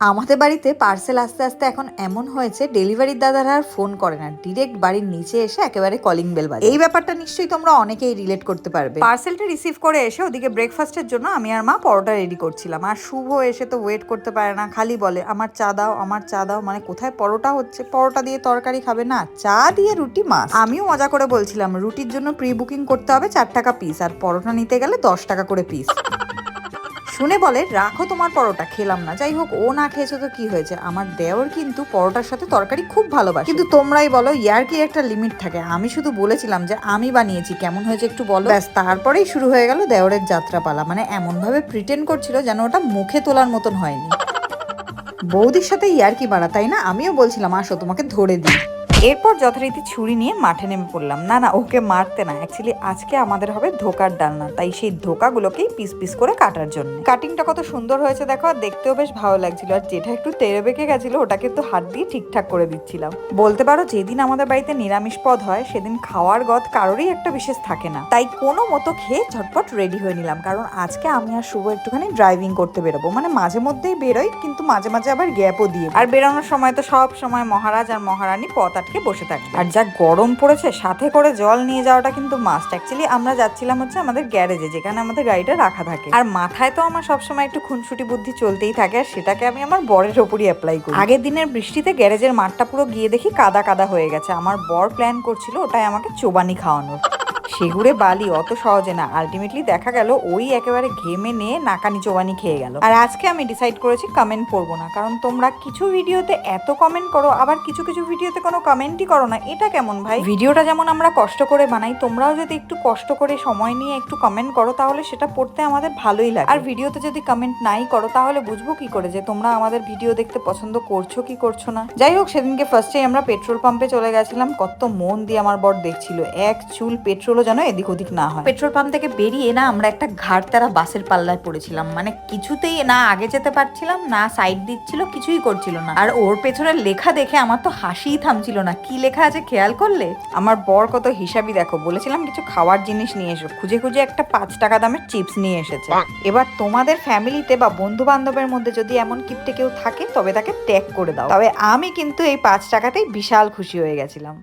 আমাদের বাড়িতে পার্সেল আস্তে আস্তে এখন এমন হয়েছে ডেলিভারির দাদারা আর ফোন করে না। ডিরেক্ট বাড়ির নিচে এসে একেবারে কলিং বেল বাজে এই ব্যাপারটা নিশ্চয়ই তোমরা অনেকেই রিলেট করতে পারবে। পার্সেলটা রিসিভ করে এসে ওদিকে ব্রেকফাস্টের জন্য আমি আর মা পরোটা রেডি করছিলাম। আর শুভ এসে তো ওয়েট করতে পারে না খালি বলে আমার চা দাও আমার চা দাও। মানে কোথায় পরোটা হচ্ছে? পরোটা দিয়ে তরকারি খাবে না চা দিয়ে রুটি মাছ আমিও মজা করে বলছিলাম রুটির জন্য প্রি বুকিং করতে হবে চার টাকা পিস আর পরোটা নিতে গেলে দশ টাকা করে পিস শুনে বলে, রাখো তোমার পরোটা, খেলাম না। যাই হোক ও না খেয়েছে তো কি হয়েছে? আমার দেওর কিন্তু পরোটার সাথে তরকারি খুব ভালোবাসে। কিন্তু তোমরাই বলো ইয়ার কি একটা লিমিট থাকে। আমি শুধু বলেছিলাম যে, আমি বানিয়েছি, কেমন হয়েছে একটু বলো। ব্যাস, তারপরেই শুরু হয়ে গেল দেওরের যাত্রাপালা। মানে এমন ভাবে প্রিটেন্ড করছিল যেন ওটা মুখে তোলার মতন হয়নি। বৌদির সাথে ইয়ার কি বাড়া, তাই না? আমিও বলছিলাম, আসো, তোমাকে ধরে দিই। এরপর যথারীতি ছুরি নিয়ে মাঠে নেমে পড়লাম। না না, ওকে মারতে না। অ্যাকচুয়ালি আজকে আমাদের হবে ধোকার ডালনা। তাই সেই ধোকাগুলোকেই পিস পিস করে কাটার জন্য। কাটিংটা কত সুন্দর হয়েছে দেখো, আর দেখতেও বেশ ভালো লাগছিল। আর যেটা একটু তেড়ে বেঁকে গেছিল ওটাকে একটু হাত দিয়ে ঠিকঠাক করে দিচ্ছিলাম। বলতে পারো, যেদিন আমাদের বাড়িতে নিরামিষ পদ হয়, সেদিন খাওয়ার গদ কারোরই একটা বিশেষ থাকে না। তাই কোনো মতো খেয়ে ঝটপট রেডি হয়ে নিলাম। কারণ আজকে আমি আর শুভ একটুখানি ড্রাইভিং করতে বেরোবো। মানে মাঝে মধ্যেই বেরোই, কিন্তু মাঝে মাঝে আবার গ্যাপও দিয়ে আর বেরোনোর সময় তো সব সময় মহারাজ আর মহারানী পথ আটকে বসে থাকবে। আর যা গরম পড়েছে, সাথে করে জল নিয়ে যাওয়াটা কিন্তু মাস্ট অ্যাকচুয়ালি আমরা যাচ্ছিলাম হচ্ছে আমাদের গ্যারেজে যেখানে আমাদের গাড়িটা রাখা থাকে। আর মাথায় তো আমার সবসময় একটু খুনসুটি বুদ্ধি চলতেই থাকে, আর সেটাকে আমি আমার বরের ওপরই অ্যাপ্লাই করি। আগের দিনের বৃষ্টিতে গ্যারেজের মাঠটা পুরো গিয়ে দেখি কাদা কাদা হয়ে গেছে। আমার বর প্ল্যান করছিল ওটাই আমাকে চোবানি খাওয়ানোর। সেগুড়ে বালি অত সহজে না। আলটিমেটলি দেখা গেল ওই একেবারে ঘেমে নিয়ে নাকানি চোবানি খেয়ে গেল। আর আজকে আমি ডিসাইড করেছি কমেন্ট পড়ব না, কারণ তোমরা কিছু ভিডিওতে এত কমেন্ট করো, আবার কিছু কিছু ভিডিওতে কোনো কমেন্টই করো না। এটা কেমন ভাই? ভিডিওটা যেমন আমরা কষ্ট করে বানাই, তোমরাও যদি একটু কষ্ট করে সময় নিয়ে একটু কমেন্ট করো, তাহলে সেটা পড়তে আমাদের ভালোই লাগে। আর ভিডিওতে যদি কমেন্ট নাই করো, তাহলে বুঝব কি করে যে তোমরা আমাদের ভিডিও দেখতে পছন্দ করছ কি করছ না। যাই হোক, সেদিনকে ফার্স্টেই আমরা পেট্রোল পাম্পে চলে গেছিলাম। কত মন দিয়ে আমার বর দেখছিল। এক চুল পেট্রোলও যেন এদিক ওদিক না হয়। পেট্রোল পাম্প থেকে বেরিয়ে না আমরা একটা ঘাটতারা বাসের পাল্লায় পড়েছিলাম। মানে কিছুতেই না আগে যেতে পারছিলাম না সাইড দিচ্ছিল কিছুই করছিল না। আর ওর পেছনে লেখা দেখে আমার তো হাসিই থামছিল না। কি লেখা আছে খেয়াল করলে? আমার বর কত হিসাবই দেখো বলেছিলাম কিছু খাওয়ার জিনিস নিয়ে এসো। খুঁজে খুঁজে একটা পাঁচ টাকা দামের চিপস নিয়ে এসেছে। এবার তোমাদের ফ্যামিলিতে বা বন্ধু বান্ধবের মধ্যে যদি এমন কিপটে কেউ থাকে তবে তাকে ট্যাগ করে দাও। তবে আমি কিন্তু এই পাঁচ টাকাতেই বিশাল খুশি হয়ে গেছিলাম।